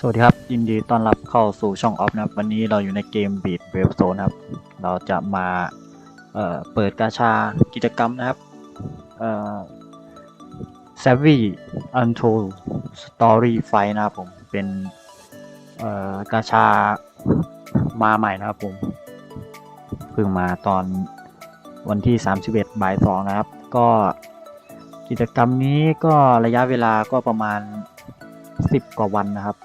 สวัสดีครับ ยินดีต้อนรับเข้าสู่ช่องออฟนะครับ วันนี้เราอยู่ในเกม Beat Wave Zone นครับ เราจะมาเเปิดกาชากิจกรรมนะครับเอ่อ Savvy Untold Story Fight นะครับผม เป็นกาชามาใหม่นะครับผม เพิ่งมาตอนวันที่ 31บ่าย2นะครับ ก็กิจกรรมนี้ก็ระยะเวลาก็ประมาณ 10กว่าวันนะครับ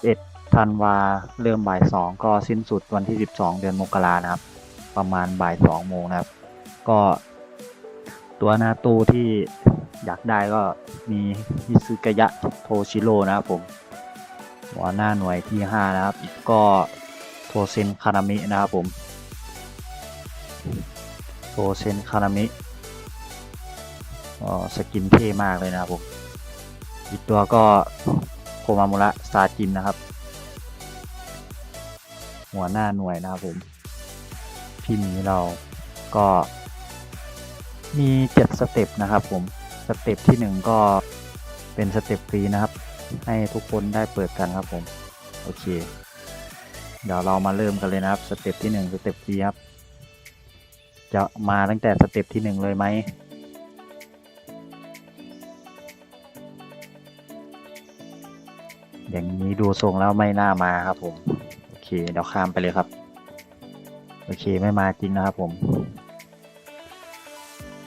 31ธันวาเริ่มบ่าย2ก็สิ้นสุดวันที่12เดือนมกรานะครับ ประมาณบ่าย2โมงนะครับ ก็ตัวหนาตูที่อยากได้ก็มีฮิซึกยะโทชิโร่นะครับผมหัวหน้าหน่วยที่ 5 นะครับ ก็โทเซนคานามินะครับผมโทเซนคานามิอ๋อสกินเท่มากเลยนะครับผมอีกตัวก็ โคมามุระซาจินนะครับ หัวหน้าหน่วยนะครับผม พี่หมีเราก็มีเจ็ดสเต็ปนะครับผม สเต็ปที่หนึ่งก็เป็นสเต็ปฟรีนะครับ ให้ทุกคนได้เปิดกันครับผม โอเค เดี๋ยวเรามาเริ่มกันเลยนะครับ สเต็ปที่หนึ่งสเต็ปฟรีครับ จะมาตั้งแต่สเต็ปที่หนึ่งเลยไหม อย่างนี้ดูทรงแล้วไม่น่ามาครับผม โอเคเดี๋ยวข้ามไปเลยครับ โอเคไม่มาจริงนะครับผม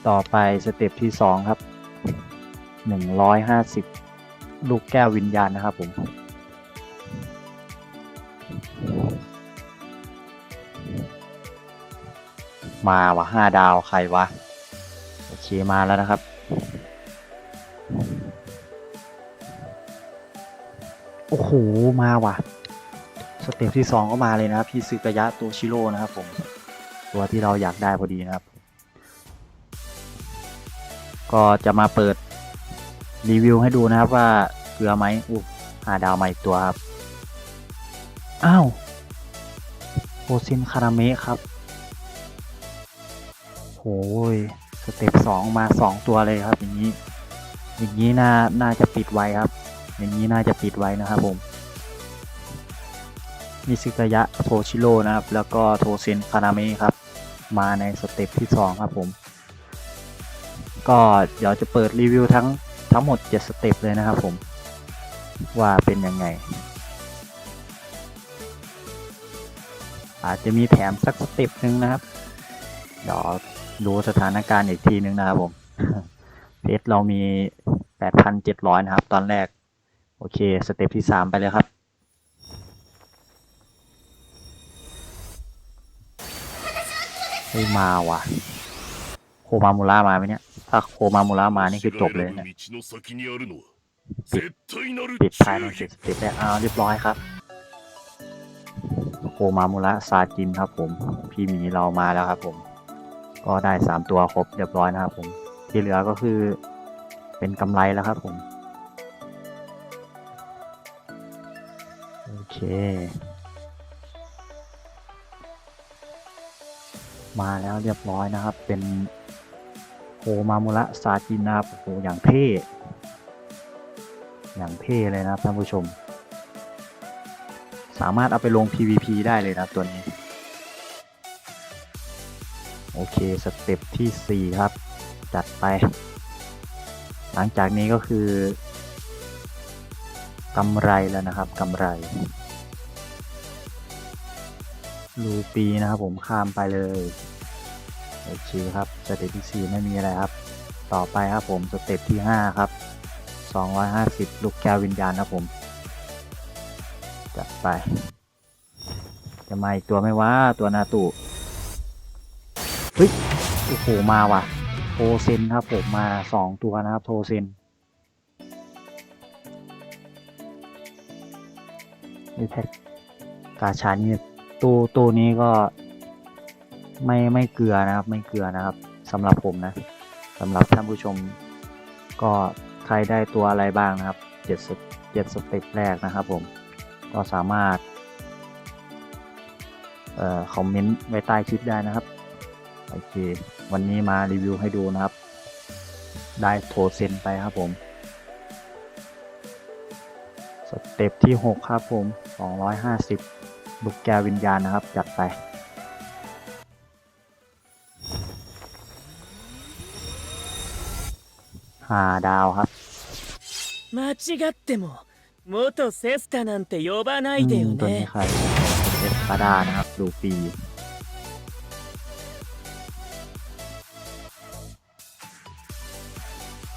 ต่อไปสเต็ปที่สองครับหนึ่งร้อยห้าสิบลูกแก้ววิญญาณนะครับผมมาวะห้าดาวใครวะ โอเคมาแล้วนะครับ โอ้โห มาว่ะ สเต็ปที่สองก็มาเลยนะครับพี่ซึกายะตัวชิโร่นะครับผม ตัวที่เราอยากได้พอดีนะครับ ก็จะมาเปิดรีวิวให้ดูนะครับว่าเกลือไหมอู้หาดาวมาอีกตัวครับ อ้าวโอซินคาราเมะครับโหยสเต็ปสองมาสองตัวเลยครับ อย่างนี้ อย่างนี้น่าน่าจะปิดไวครับ อย่างนี้น่าจะปิดไว้นะครับผมมิซึกายะโทชิโร่นะครับ แล้วก็โทเซนคานาเมะครับ มาในสเต็ปที่ 2 ครับผม ก็เดี๋ยวจะเปิดรีวิวทั้งทั้งหมด 7 สเต็ปเลยนะครับผม ว่าเป็นยังไง อาจจะมีแถมสักสเต็ปหนึ่งนะครับ เดี๋ยวดูสถานการณ์อีกทีนึงนะครับผมเพชรเรามี 8,700 นะครับ ตอนแรก โอเค สเต็ปที่สามไปเลยครับ เฮ้ยมาว่ะ โคมามูระมาไหมเนี่ย ถ้าโคมามูระมานี่คือจบเลยเนี่ยปิดปิดภายในสิบสิบยรกอาเรียบร้อยครับ โคมามูระซาจินครับผม พี่หมีเรามาแล้วครับผม ก็ได้สามตัวครบเรียบร้อยนะครับผม ที่เหลือก็คือเป็นกำไรแล้วครับผม เค มาแล้วเรียบร้อยนะครับ เป็นโคมามุระซาจินนะครับโอ้โหอย่างเท่ อย่างเท่เลยนะครับท่านผู้ชม สามารถเอาไปลง PVP ได้เลยนะตัวนี้ โอเค สเต็ปที่ 4 ครับ จัดไป หลังจากนี้ก็คือกำไรแล้วนะครับกำไร ลูปีนะครับผมข้ามไปเลยโอเคครับสเต็ปที่ 4 ไม่มีอะไรครับ ต่อไปครับผมสเต็ปที่ 5 ครับ 250 ลูกแก้ววิญญาณครับผม จัดไป จะมาอีกตัวไหมวะตัวนาตุเฮ้ยโอ้โหมาว่ะโทเซนครับผมมาสองตัวนะครับโทเซนนี่แท็กกาชานี่ ตัวตัวนี้ก็ไม่ไม่เกลือนะครับ ไม่เกลือนะครับสำหรับผมนะสำหรับท่านผู้ชม ก็ใครได้ตัวอะไรบ้างนะครับเจ็ดสเจ็ดสเต็ปแรกนะครับผมก็สามารถเอ่อคอมเมนต์ไว้ใต้คลิปได้นะครับโอเควันนี้มารีวิวให้ดูนะครับ ได้โทเซนไปครับผมสเต็ปที่ 6 ครับผม 250 ลูกแก้ววิญญาณนะครับ จัดไป ห้าดาวครับ 間違っても元セスタなんて呼ばな อื いでよ มตัวนี้ ね ใครเอสปาดานะครับลูปี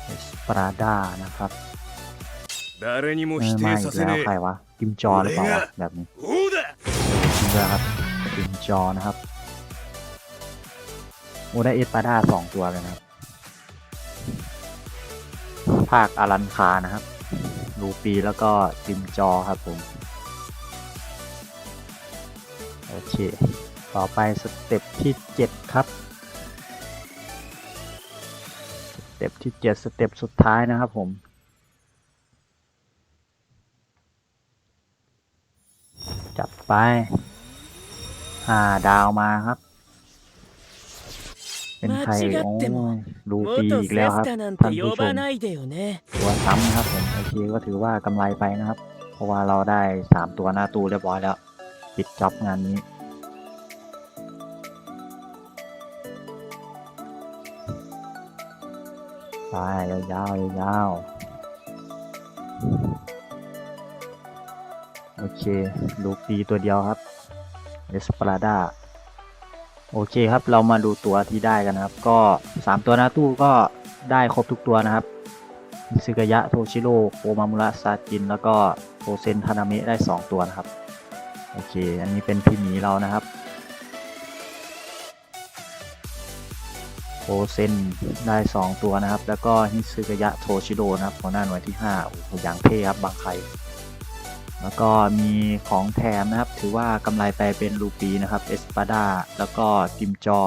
เอสปาดานะครับ 誰にも เอ 否 อมา 定 อี さ ก せ แล้ว ね ใครวะกิมจอหรือเปล่าวะแบบนี้ え王だ จริง ด้วยครับกิมจอนะครับโอได้เอสปาดาสองตัวเลยนะครับ ภาคอารันคานะครับลูปีแล้วก็กิมจอครับผม โอเค ต่อไปสเต็ปที่ 7 ครับ สเต็ปที่ 7 สเต็ปสุดท้ายนะครับผมจัดไป ห้าดาวมาครับ เป็นใครโอ้ดูปีอีกแล้วครับท่านผู้ชมตัวซ้ำครับผมโอเคก็ถือว่ากำไรไปนะครับ เพราะว่าเราได้สามตัวหน้าตู้เรียบร้อยแล้ว ปิดจ็อบงานนี้ไปยาวยาวๆโอเค ลูกปีตัวเดียวครับ เอสปราดาโอเคครับ เรามาดูตัวที่ได้กันนะครับ ก็ 3 ตัวหน้าตู้ก็ได้ครบทุกตัวนะครับซึกายะโทชิโร่โอมามุระซาจิน แล้วก็โอเซนทานาเมะได้ 2 ตัวนะครับ โอเค อันนี้เป็นพี่หมีเรานะครับโอเซนได้ 2 ตัวนะครับ แล้วก็ฮิซึกายะโทชิโร่นะครับหัวหน้าหน่วยที่5โอ้โหอย่างเท่ครับบางใคร แล้วก็มีของแถมนะครับ ถือว่ากำไรไปเป็นรูปีนะครับเอสปาดาแล้วก็ติมจอ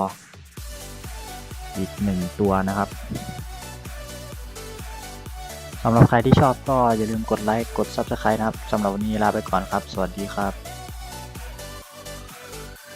อีกหนึ่งตัวนะครับสำหรับใครที่ชอบก็อย่าลืมกดไลค์ กด Subscribe นะครับสำหรับวันนี้ลาไปก่อนครับ สวัสดีครับ